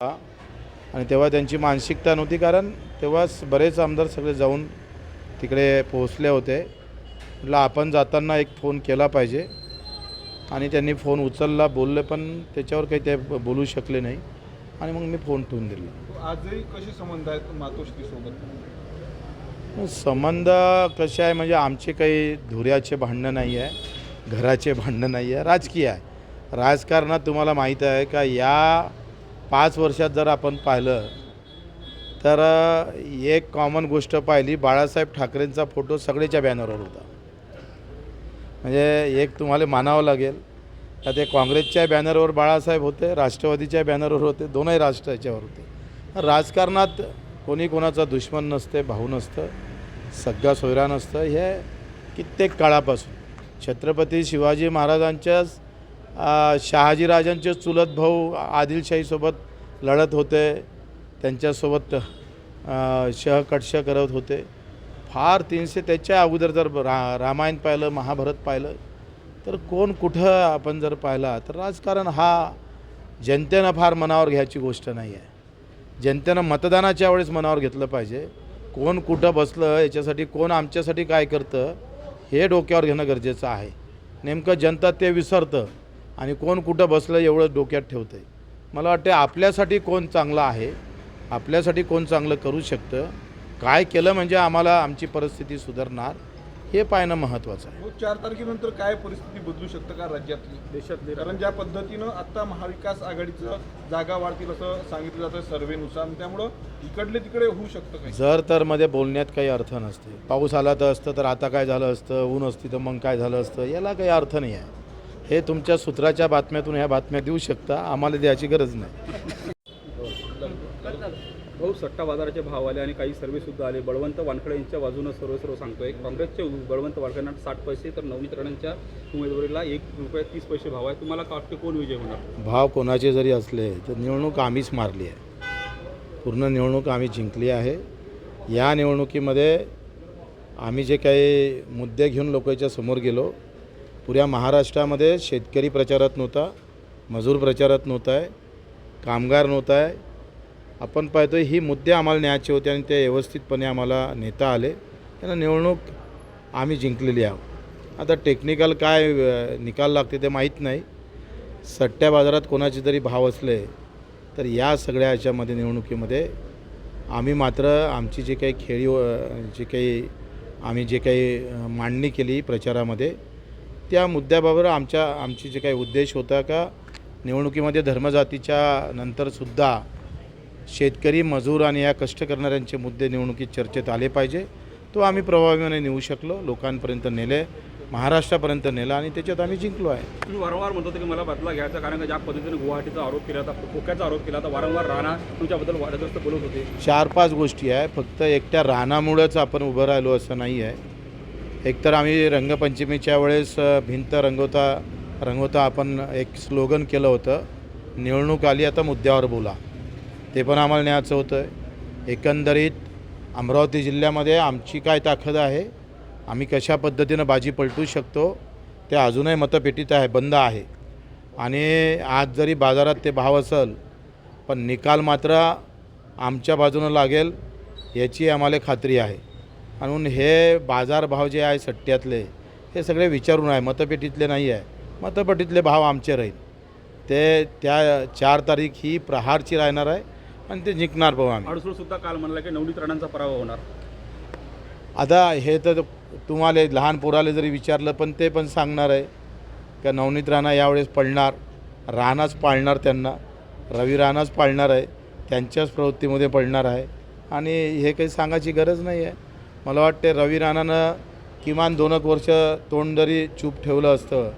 आणि तेव्हा त्यांची मानसिकता नव्हती कारण तेव्हाच बरेच आमदार सगळे जाऊन तिकडे पोहोचले होते. म्हटलं आपण जाताना एक फोन केला पाहिजे. आणि त्यांनी फोन उचलला बोलले पण त्याच्यावर काही ते बोलू शकले नाही. आणि मग मी फोन ठेवून दिला. आजही कसे संबंध आहेत मातोश्री सोबत? संबंध कसे आहे म्हणजे आमचे काही धुऱ्याचे भांडणं नाही आहे घराचे भांडणं नाही आहे राजकीय आहे. राजकारणात तुम्हाला माहीत आहे का या पाच वर्षात जर आपण पाहिलं तर एक कॉमन गोष्ट पाहिली बाळासाहेब ठाकरेंचा फोटो सगळेच्या बॅनरवर होता. म्हणजे एक तुम्हाला मानावं लागेल का ते काँग्रेसच्या बॅनरवर बाळासाहेब होते राष्ट्रवादीच्या बॅनरवर होते दोनही राष्ट्र याच्यावर होते. राजकारणात कोणी कोणाचा दुश्मन नसते भाऊ नसतं सगळा सोयरा नसतं हे कित्येक काळापासून. छत्रपती शिवाजी महाराजांच्याच शहाजीराजांचे चुलत भाऊ आदिलशाहीसोबत लढत होते. त्यांच्यासोबत शहकटश करत होते. फार तीनशे त्याच्या अगोदर जर रा रामायण पाहिलं महाभारत पाहिलं तर कोण कुठं आपण जर पाहिला तर राजकारण हा जनतेनं फार मनावर घ्यायची गोष्ट नाही आहे. जनतेनं मतदानाच्या वेळेस मनावर घेतलं पाहिजे. कोण कुठं बसलं याच्यासाठी कोण आमच्यासाठी काय करतं हे डोक्यावर घेणं गरजेचं आहे. नेमकं जनता ते विसरतं. आणि कोण कुठं बसलं एवढं डोक्यात ठेवतं मला वाटते आपल्यासाठी कोण चांगलं आहे आपल्यासाठी कोण चांगलं करू शकतं काय केलं म्हणजे आम्हाला आमची परिस्थिती सुधारणार हे पाहणं महत्त्वाचं आहे. मग चार तारखेनंतर काय परिस्थिती बदलू शकतं का राज्यातली? देशातले. कारण ज्या पद्धतीनं आता महाविकास आघाडीचं जागा वाढतील असं सांगितलं जातं सर्वेनुसार त्यामुळं इकडले तिकडे होऊ शकतं काही. जर तर मध्ये बोलण्यात काही अर्थ नसते. पाऊस आला तर असतं तर आता काय झालं असतं ऊन असती तर मग काय झालं असतं याला काही अर्थ नाही आहे. हे तुमच्या सूत्राच्या बातम्यातून ह्या बातम्या देऊ शकता. आम्हाला द्यायची गरज नाही. भाऊ सट्टा बाजाराचे भाव आले आणि काही सर्वे सुद्धा आले. बळवंत वानखडे यांच्या बाजूनं सर्व सर्व सांगतोय. काँग्रेसचे बळवंत वानखडेंना साठ पैसे तर नवनीत राणांच्या उमेदवारीला एक रुपये तीस पैसे भाव आहे. तुम्हाला काय वाटते कोण विजय होणार? भाव कोणाचे जरी असले तर निवडणूक आम्हीच मारली आहे. पूर्ण निवडणूक आम्ही जिंकली आहे. या निवडणुकीमध्ये आम्ही जे काही मुद्दे घेऊन लोकांच्या समोर गेलो पुऱ्या महाराष्ट्रामध्ये शेतकरी प्रचारात नव्हता मजूर प्रचारात नव्हता आहे कामगार नव्हता आहे. आपण पाहतो ही मुद्दे आम्हाला न्यायचे होते आणि ते व्यवस्थितपणे आम्हाला नेता आले. त्यांना निवडणूक आम्ही जिंकलेली आहोत. आता टेक्निकल काय निकाल लागते ते माहीत नाही. सट्ट्या बाजारात कोणाचे जरी भाव असले तर या सगळ्या ह्याच्यामध्ये निवडणुकीमध्ये आम्ही मात्र आमची जी काही खेळी जे जी काही आम्ही जे काही मांडणी केली प्रचारामध्ये त्या मुद्द्याबाबत आमच्या आमची जे काही उद्देश होता का निवडणुकीमध्ये धर्मजातीच्या नंतरसुद्धा शेतकरी मजूर आणि या कष्ट करणाऱ्यांचे मुद्दे निवडणुकीत चर्चेत आले पाहिजे. तो आम्ही प्रभावीपणे नेऊ शकलो लोकांपर्यंत नेले महाराष्ट्रापर्यंत नेला आणि त्याच्यात आम्ही जिंकलो आहे. तुम्ही वारंवार म्हणत होते की मला बदला घ्यायचा कारण का ज्या पद्धतीने गुवाहाटीचा आरोप केला होता खोक्याचा आरोप केला होता वारंवार राणा तुमच्याबद्दल वादग्रस्त बोलत होते. चार पाच गोष्टी आहे फक्त एकट्या रानामुळेच आपण उभं राहिलो असं नाही आहे. एकतर आम्ही रंगपंचमीच्या वेळेस भिंत रंगवता रंगवता आपण एक स्लोगन केलं होतं निवडणूक आली आता मुद्द्यावर बोला. ते पण आम्हाला न्यायचं होतं. एकंदरीत अमरावती जिल्ह्यामध्ये आमची काय ताकद आहे? आम्ही कशा पद्धतीनं बाजी पलटू शकतो? ते अजूनही मतपेटीत आहे बंद आहे. आणि आज जरी बाजारात ते भाव असेल पण निकाल मात्र आमच्या बाजूनं लागेल याची आम्हाला खात्री आहे. म्हणून हे बाजारभाव जे आहे सट्ट्यातले हे सगळे विचारून आहे मतपेटीतले नाही आहे. मतपेटीतले भाव आमचे राहील ते त्या चार तारीख ही प्रहारची राहणार आहे आणि ते जिंकणार भाऊ आम्ही. अडसूळ सुद्धा काल म्हणला की नवनीत राणांचा पराभव होणार. आता हे तर तुम्हाला लहान पोराला जरी विचारलं पण ते पण सांगणार आहे का नवनीत राणा यावेळेस पळणार राणाच पाळणार त्यांना. रवी राणाच पाळणार आहे त्यांच्याच प्रवृत्तीमध्ये पडणार आहे. आणि हे काही सांगायची गरज नाही आहे. मला वाटते रवी राणानं किमान दोन एक वर्ष तोंड जरी चूप ठेवलं असतं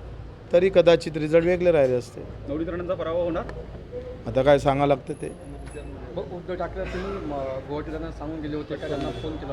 तरी कदाचित रिझल्ट वेगळे राहिले असते. नवनीत राणांचा पराभव होणार? आता काय सांगावं लागतं ते. उद्धव ठाकरे तुम्ही गुवाहाटी जाताना सांगून गेले होते त्यांना फोन केला?